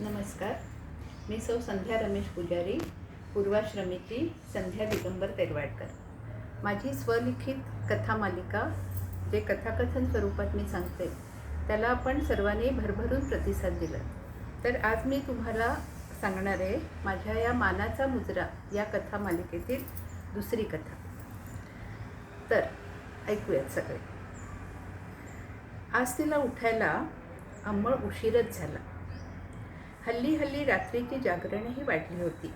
नमस्कार. मी सौ संध्या रमेश पुजारी पूर्वाश्रमीची संध्या दिगंबर तेरवाडकर. माझी स्वलिखित कथा मालिका जे कथाकथन स्वरूपात मी सांगते त्याला आपण सर्वांनी भरभरून प्रतिसाद दिला. तर आज मी तुम्हाला सांगणार आहे माझ्या या मानाचा मुजरा या कथा मालिकेतील दुसरी कथा. तर ऐकूयात सगळे. आज तिला उठायला अंमळ उशीरच झाला. हल्ली हल्ली रात्रीची जागरणही वाढली होती.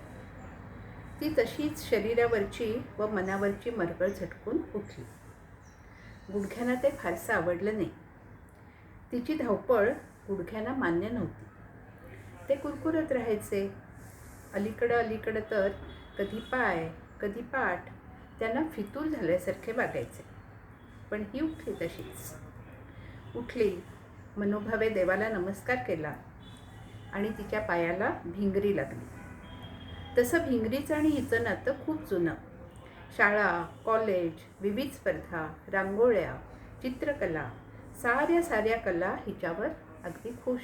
ती तशीच शरीरावरची व मनावरची मरगळ झटकून उठली. गुडघ्यांना ते फारसं आवडलं नाही. तिची धावपळ गुडघ्यांना मान्य नव्हती. ते कुरकुरत राहायचे. अलीकडं अलीकडं तर कधी पाय कधी पाठ त्यांना फितूर झाल्यासारखे वागायचे. पण ही उठली तशीच. उठली. मनोभावे देवाला नमस्कार केला. आणि तिच्या पायाला भिंगरी लागली. तसं भिंगरीचं आणि हिचं नातं खूप जुनं. शाळा कॉलेज विविध स्पर्धा रांगोळ्या चित्रकला साऱ्या साऱ्या कला हिच्यावर अगदी खुश.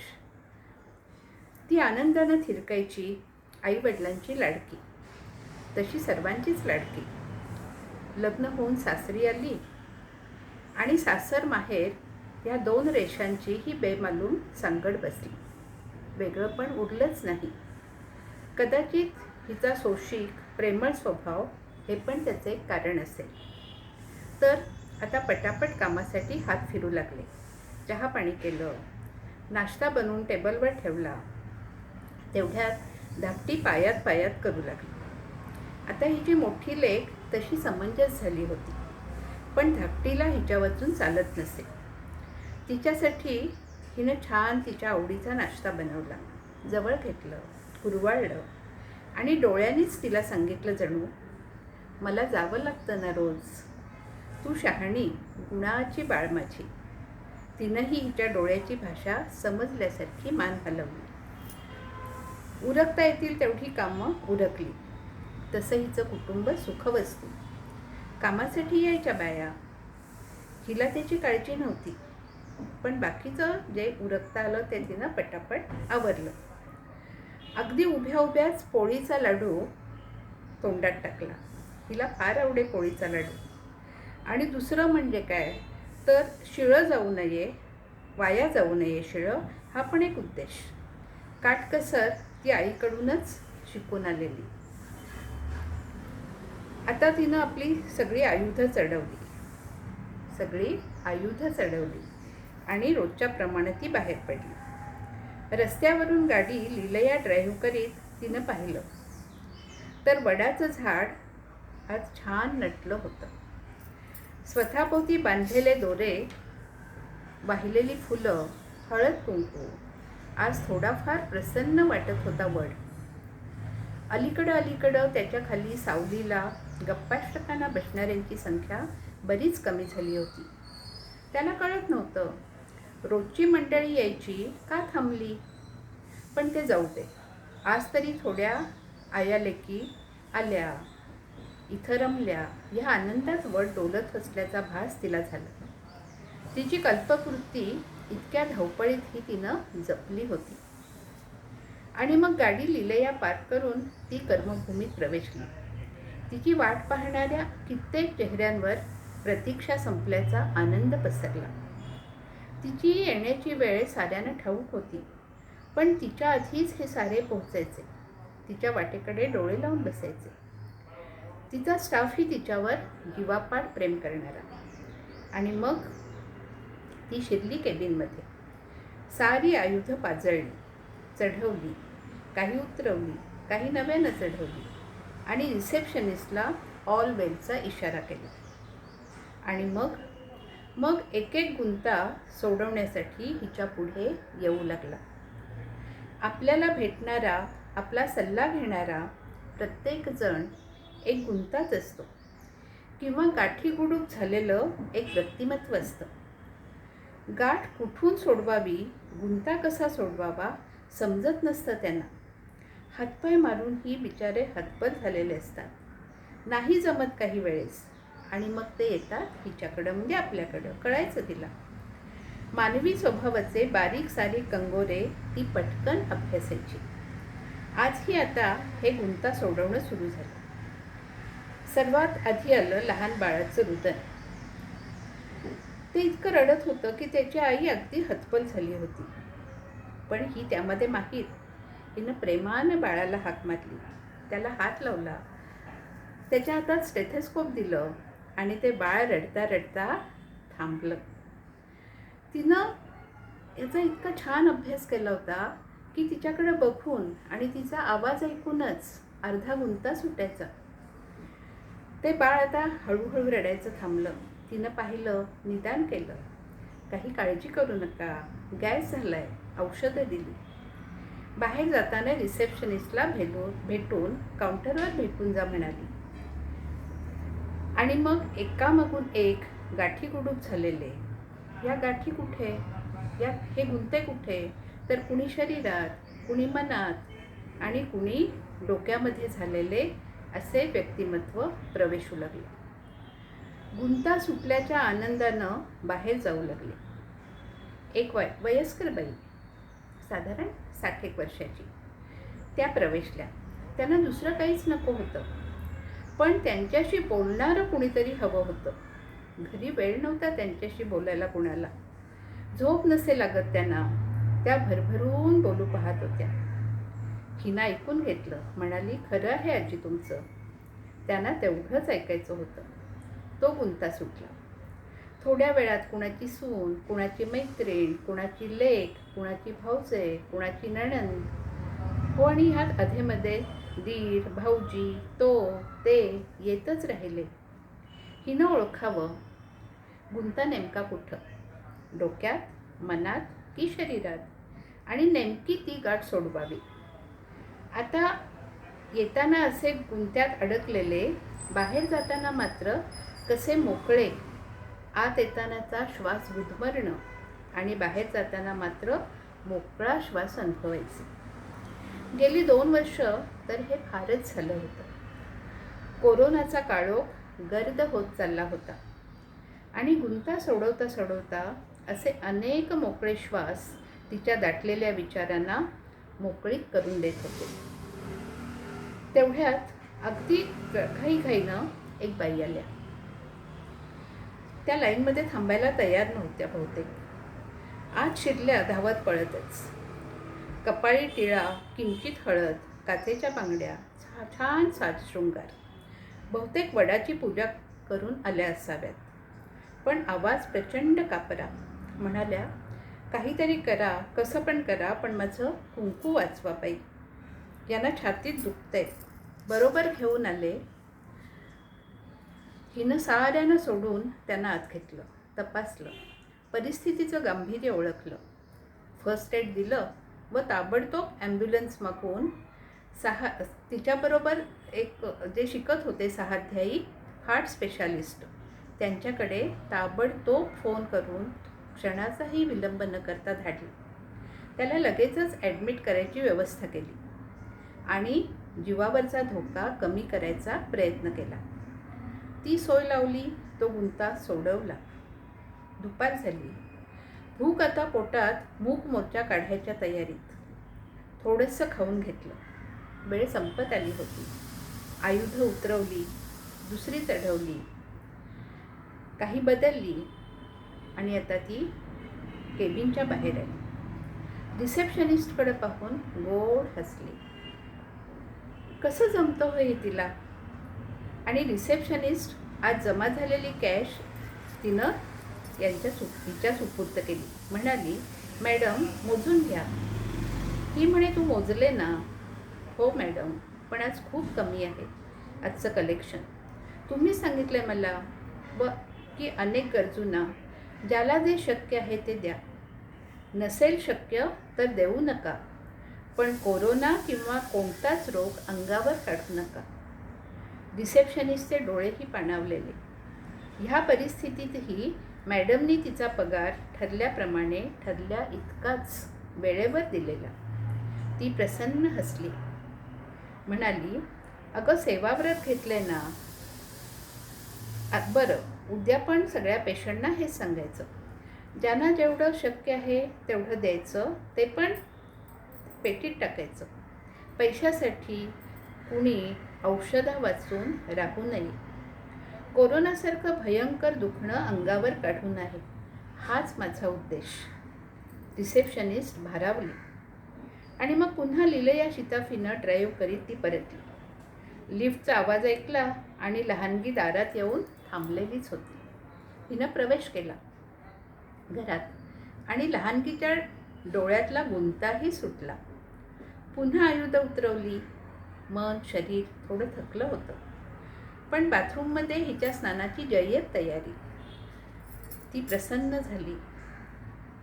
ती आनंदानं थिरकायची आईवडिलांची लाडकी. तशी सर्वांचीच लाडकी. लग्न होऊन सासरी आली आणि सासर माहेर या दोन रेषांची ही बेमालूम सांगड बसली. वेगळं पण उरलंच नाही. कदाचित हिचा सोशिक प्रेमळ स्वभाव हे पण त्याचे एक कारण असेल. तर आता पटापट कामासाठी हात फिरू लागले. चहा पाणी केलं नाश्ता बनवून टेबलवर ठेवला. तेवढ्यात धाकटी पायात पायात करू लागली. आता हिची मोठी लेख तशी समंजस झाली होती. पण धाकटीला हिच्या वाचून चालत नसे. तिच्यासाठी हिनं छान तिच्या आवडीचा नाश्ता बनवला. जवळ घेतलं कुरवाळलं आणि डोळ्यांनीच तिला सांगितलं जणू मला जावं लागतं ना रोज. तू शहाणी गुणाची बाळ माझी तिनंही हिच्या डोळ्याची भाषा समजल्यासारखी मान हलवली. उरकता येतील तेवढी कामं उरकली. तसं हिचं कुटुंब सुखवस्तू कामासाठी यायच्या बाया. हिला त्याची काळजी नव्हती. पण बाकीचं जे उरकता आलं ते तिनं पटापट आवरलं. अगदी उभ्या उभ्याच पोळीचा लाडू तोंडात टाकला. तिला फार आवडे पोळीचा लाडू. आणि दुसरं म्हणजे काय? तर शिळं जाऊ नये वाया जाऊ नये शिळं हा पण एक उद्देश. काटकसर ती आईकडूनच शिकून आलेली. आता तिनं आपली सगळी आयुधं चढवली. सगळी आयुधं चढवली. आणि रोजच्या प्रमाणे ती बाहेर पडली. रस्त्यावरून गाडी लिलया ड्राईव्ह करीत तिनं पाहिलं. तर वडाचं झाड आज छान नटलं होतं. स्वतःभोवती बांधलेले दोरे वाहिलेली फुलं हळद कुंकू आज थोडाफार प्रसन्न वाटत होता वड. अलीकडं अलीकडं त्याच्याखाली सावलीला गप्पाष्टकांना बसणाऱ्यांची संख्या बरीच कमी झाली होती. त्याला कळत नव्हतं रोजची मंडळी यायची का थांबली? पण ते जाऊ दे. आज तरी थोड्या आया लेकी आल्या. इथं रमल्या. ह्या आनंदात वर डोलत असल्याचा भास तिला झाला. तिची कल्पकृती इतक्या धावपळीत ही तिनं जपली होती. आणि मग गाडी लिलया पार्क करून ती कर्मभूमीत प्रवेशली. तिची वाट पाहणाऱ्या कित्येक चेहऱ्यांवर प्रतीक्षा संपल्याचा आनंद पसरला. तिची येण्याची वेळ साऱ्यांना ठाऊक होती. पण तिच्या आधीच हे सारे पोहोचायचे. तिच्या वाटेकडे डोळे लावून बसायचे. तिचा स्टाफही तिच्यावर जीवापाड प्रेम करणारा. आणि मग ती शिरली केबिनमध्ये सारी आयुधं पाजळली चढवली काही उतरवली काही नव्यानं चढवली आणि रिसेप्शनिस्टला ऑल वेलचा इशारा केला. आणि मग मग एक एक गुंता सोडवण्यासाठी हिच्या पुढे येऊ लागला. आपल्याला भेटणारा आपला सल्ला घेणारा प्रत्येकजण एक गुंताच असतो. किंवा गाठीगुडूप झालेलं एक व्यक्तिमत्व असतं. गाठ कुठून सोडवावी गुंता कसा सोडवावा समजत नसतं त्यांना. हातपाय मारून ही बिचारे हतबल झालेले असतात. नाही जमत काही वेळेस. आणि मग ते येतात हिच्याकडं म्हणजे आपल्याकडं. कळायचं तिला? मानवी स्वभावाचे बारीक सारीक कंगोरे ती पटकन अभ्यासायची. आजही आता हे गुंता सोडवणं सुरू झालं. सर्वात आधी आलं लहान बाळाचं रुदन. ते इतकं रडत होतं की त्याची आई अगदी हतबल झाली होती. पण ही त्यामध्ये माहीत. हिनं प्रेमानं बाळाला हाक मारली. त्याला हात लावला. त्याच्या हातात स्टेथेस्कोप दिलं. आणि ते बाळ रडता रडता थांबलं. तिनं याचा इतका छान अभ्यास केला होता की तिच्याकडे बघून आणि तिचा आवाज ऐकूनच अर्धा गुंता सुटायचा. ते बाळ आता हळूहळू रडायचं थांबलं. तिनं पाहिलं निदान केलं. काही काळजी करू नका. गॅस झालाय. औषधं दिली. बाहेर जाताना रिसेप्शनिस्टला भेटून भेटून काउंटरवर भेटून जा म्हणाली. आणि मग एकामागून एक गाठी कुडूप झालेले. या गाठी कुठे? या हे गुंते कुठे? तर कुणी शरीरात कुणी मनात आणि कुणी डोक्यामध्ये झालेले असे व्यक्तिमत्व प्रवेशू लागले. गुंता सुटल्याच्या आनंदानं बाहेर जाऊ लागले. एक वय वयस्कर बाई साधारण साठ एक वर्षाची. त्या प्रवेशल्या. त्यांना दुसरं काहीच नको होतं. पण त्यांच्याशी बोलणारं कुणीतरी हवं होतं. घरी वेळ नव्हता त्यांच्याशी बोलायला कुणाला. झोप नसे लागत त्यांना. त्या भरभरून बोलू पाहत होत्या. हिनं ऐकून घेतलं. म्हणाली खरं आहे आजी तुमचं. त्यांना तेवढंच ऐकायचं होतं. तो गुंता सुटला. थोड्या वेळात कुणाची सून कुणाची मैत्रीण कुणाची लेख कुणाची भाऊजे कुणाची नणंद हो आणि ह्यात अधेमध्ये दीर भाऊजी तो ते येतच राहिले. हिनं ओळखावं गुंता नेमका कुठं? डोक्यात मनात की शरीरात? आणि नेमकी ती गाठ सोडवावी. आता येताना असे गुंत्यात अडकलेले बाहेर जाताना मात्र कसे मोकळे आत येतानाचा श्वास गुदमरणं आणि बाहेर जाताना मात्र मोकळा श्वास अनुभवायचा. गेली दोन वर्ष तर हे फारच झालं होतं. कोरोनाचा काळोख गर्द होत चालला होता. आणि गुंता सोडवता सोडवता असे अनेक मोकळे श्वास तिच्या दाटलेल्या विचारांना मोकळीक करून देत होते. तेवढ्यात अगदी घाईघाईनं एक बाई आल्या. त्या लाईनमध्ये थांबायला तयार नव्हत्या बहुतेक. आज शिरल्या धावत पळतच. कपाळी टिळा किंचित हळद काचेच्या बांगड्या छा छान साजशृंगार बहुतेक वडाची पूजा करून आल्या असाव्यात. पण आवाज प्रचंड कापरा म्हणाल्या काहीतरी करा कसं पण करा पण माझं कुंकू वाचवा बाई. यांना छातीत दुखतंय. बरोबर घेऊन आले. हिनं साऱ्यानं सोडून त्यांना आत घेतलं तपासलं. परिस्थितीचं गांभीर्य ओळखलं. फर्स्ट एड दिलं व ताबडतोब ॲम्ब्युलन्स मागवून सहा तिच्याबरोबर एक जे शिकत होते सहाध्यायी हार्ट स्पेशालिस्ट. त्यांच्याकडे ताबडतोब फोन करून क्षणाचाही विलंब न करता धाडली. त्याला लगेचच ॲडमिट करायची व्यवस्था केली. आणि जीवावरचा धोका कमी करायचा प्रयत्न केला. ती सोय लावली तो गुंता सोडवला. दुपार झाली. भूक आता पोटात मूक मोर्चा काढायच्या तयारीत. थोडंसं खाऊन घेतलं. वेळ संपत आली होती. आयुधं उतरवली दुसरी चढवली. काही बदलली आणि आता ती केबिनच्या बाहेर आली. रिसेप्शनिस्टकडे पाहून गोड हसली. कसं जमतं होय तिला? आणि रिसेप्शनिस्ट आज जमा झालेली कॅश तिनं यांच्या सु तिच्या सुपूर्त केली. म्हणाली मॅडम मोजून घ्या. ही म्हणे तू मोजले ना हो मॅडम. पण आज खूप कमी आहे आजचं कलेक्शन तुम्ही सांगितलं मला व की अनेक गरजूंना ज्याला जे शक्य आहे ते द्या. नसेल शक्य तर देऊ नका. पण कोरोना किंवा कोणताच रोग अंगावर काढू नका. रिसेप्शनिस्टचे डोळेही पाणावलेले. ह्या परिस्थितीतही मॅडमनी तिचा पगार ठरल्याप्रमाणे ठरल्या इतकाच वेळेवर दिलेला. ती प्रसन्न हसली. म्हणाली अगं सेवाव्रत घेतलंय ना? बरं उद्या पण सगळ्या पेशंटना हेच सांगायचं. ज्यांना जेवढं शक्य आहे तेवढं द्यायचं ते पण पेटीत टाकायचं. पैशासाठी कुणी औषधा वाचून राहू नये. कोरोनासारखं भयंकर दुखणं अंगावर काढू नये. हाच माझा उद्देश. रिसेप्शनिस्ट भारावली. आणि मग पुन्हा लिलया शिताफीनं ड्राईव्ह करीत ती परतली. लिफ्टचा आवाज ऐकला आणि लहानगी दारात येऊन थांबलेलीच होती. हिनं प्रवेश केला. घरात. आणि लहानगीच्या डोळ्यातला गुंताही सुटला. पुन्हा आयुध उतरवली. मन शरीर थोडं थकलं होतं. पण बाथरूममध्ये हिच्या स्नानाची जय्यत तयारी. ती प्रसन्न झाली.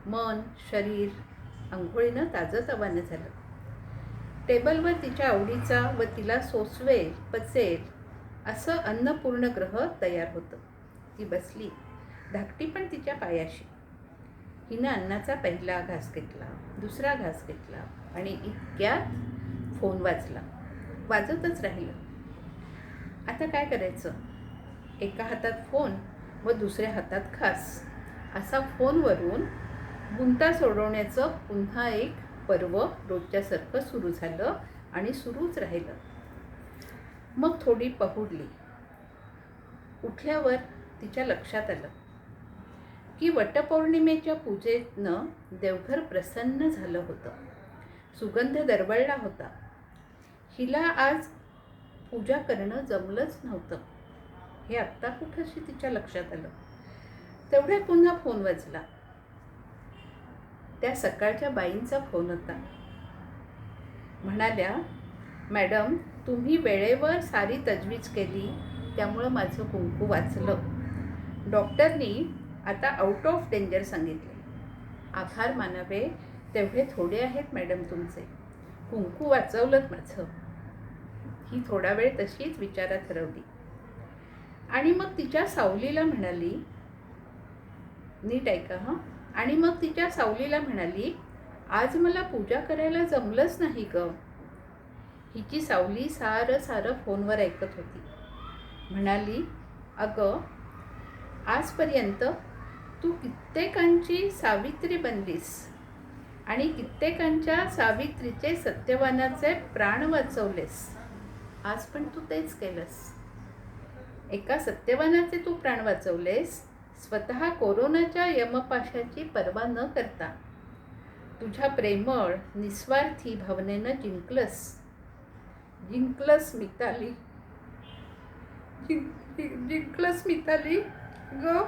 मन शरीर आंघोळीनं ताजंतवानं झालं. टेबलवर तिच्या आवडीचा व तिला सोसवेल पचेल असं अन्नपूर्ण ग्रह तयार होतं. ती बसली धाकटी पण तिच्या पायाशी. हिनं अन्नाचा पहिला घास घेतला दुसरा घास घेतला आणि इतक्यात फोन वाजला. वाजतच राहिलं. आता काय करायचं? एका हातात फोन व दुसऱ्या हातात खास असा फोनवरून गुंता सोडवण्याचं पुन्हा एक पर्व रोजच्यासारखं सुरू झालं आणि सुरूच राहिलं. मग थोडी पहुडली. उठल्यावर तिच्या लक्षात आलं की वटपौर्णिमेच्या पूजेतनं देवघर प्रसन्न झालं होतं. सुगंध दरवळला होता. हिला आज पूजा करणं जमलंच नव्हतं. हे आत्ता कुठंशी तिच्या लक्षात आलं? तेवढ्या पुन्हा फोन वाजला. त्या सकाळच्या बाईंचा फोन होता. म्हणाल्या मॅडम तुम्ही वेळेवर सारी तजवीज केली त्यामुळं माझं कुंकू वाचलं. डॉक्टरनी आता आउट ऑफ डेंजर सांगितले. आभार मानावे तेवढे थोडे आहेत मॅडम तुमचे. कुंकू वाचवलं माझं. ही थोडा वेळ तशीच विचारात हरवली. आणि मग तिच्या सावलीला म्हणाली नीट ऐका हां. आणि मग तिच्या सावलीला म्हणाली आज मला पूजा करायला जमलंच नाही ग. हिची सावली सारं सारं फोनवर ऐकत होती. म्हणाली अगं आजपर्यंत तू कित्येकांची सावित्री बनलीस आणि कित्येकांच्या सावित्रीचे सत्यवानाचे प्राण वाचवलेस. आज पण तू तेच केलंस. एका सत्यवानाचे तू प्राण वाचवलेस स्वतः कोरोनाच्या यमपाशाची पर्वा न करता. तुझ्या प्रेमळ निस्वार्थी भावनेनं जिंकलंस. जिंकलंस मिताली. जिंक जिंकलंस मिताली ग.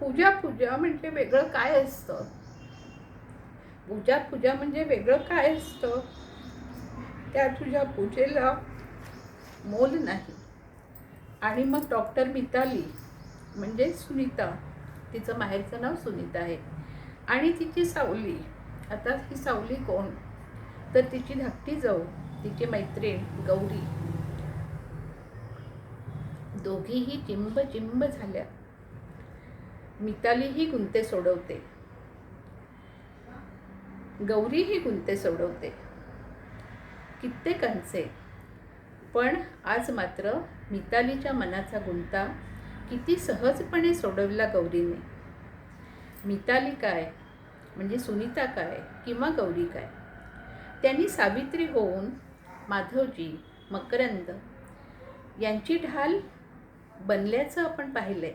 पूजा पूजा म्हणजे वेगळं काय असतं? पूजा पूजा म्हणजे वेगळं काय असतं? त्या तुझ्या पूजेला मोल नाही. आणि मग डॉक्टर मिताली म्हणजे सुनीता. तिचं माहेरचं नाव सुनीता आहे. आणि तिची सावली. आता ही सावली कोण? तर तिची धाकटी जाऊ तिची मैत्रीण गौरी. दोघीही चिंब चिंब झाल्या. मितालीही गुंते सोडवते. गौरीही गुंते सोडवते. कित्येकांचे. पण आज मात्र मितालीच्या मनाचा गुंता किती सहजपणे सोडवला गौरीने. मिताली काय? म्हणजे सुनीता काय? किंवा गौरी काय? त्यांनी सावित्री होऊन माधवजी मकरंद यांची ढाल बनल्याचं आपण पाहिलंय.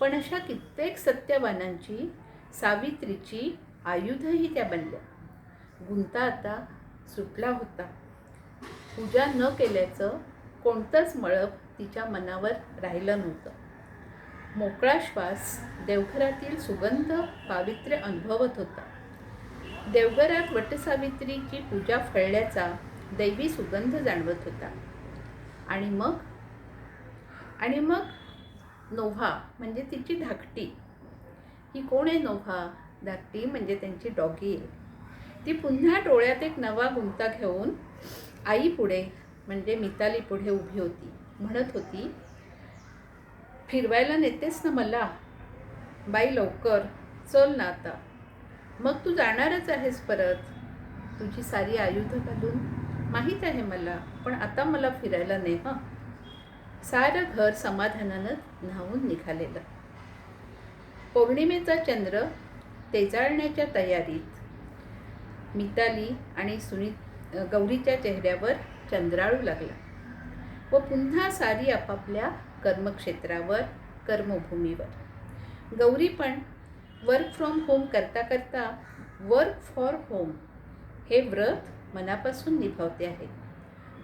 पण अशा कित्येक सत्यवानांची सावित्रीची आयुधही त्या बनल्या. गुंता आता सुटला होता. पूजा न केल्याचं कोणतंच मळप तिच्या मनावर राहिलं नव्हतं. मोकळा श्वास देवघरातील सुगंध पावित्र्य अनुभवत होता. देवघरात वटसावित्रीची पूजा फळल्याचा दैवी सुगंध जाणवत होता. आणि मग? आणि मग? नोव्हा म्हणजे तिची धाकटी. ही कोण आहे नोव्हा? धाकटी म्हणजे त्यांची डॉगी आहे. ती पुन्हा डोळ्यात एक नवा गुंता घेऊन आई पुढे म्हणजे मिताली पुढे उभी होती. म्हणत होती फिरवायला नेतेस ना मला. बाई लवकर चल ना आता. मग तू जाणारच आहेस परत. तुझी सारी आयुधं घालून माहीत आहे मला पण आता मला फिरायला ने हं? सारं घर समाधानानं न्हावून निघालेलं. पौर्णिमेचा चंद्र तेजाळण्याच्या तयारीत. मिताली आणि सुनीत गौरीच्या चेहऱ्यावर चंद्राळू लागला. व पुन्हा सारी आपापल्या कर्मक्षेत्रावर कर्मभूमीवर. गौरी पण वर्क फ्रॉम होम करता करता वर्क फॉर होम हे व्रत मनापासून निभावते आहे.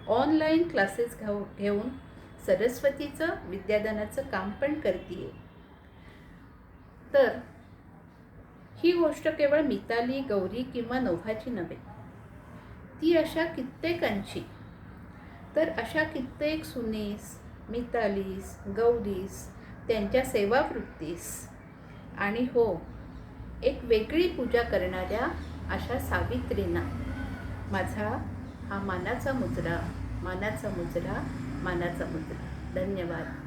ऑनलाईन क्लासेस घाऊ घेऊन सरस्वतीचं विद्यादानाचं काम पण करते तर ही गोष्ट केवळ मिताली गौरी किंवा नोभाची नव्हे ती अशा कित्येकांची. तर अशा कित्येक सुनेस मितालीस गौरीस त्यांच्या सेवावृत्तीस. आणि हो एक वेगळी पूजा करणाऱ्या अशा सावित्रींना. माझा हा मानाचा मुजरा मानाचा मुजरा मानाचा मुजरा. धन्यवाद.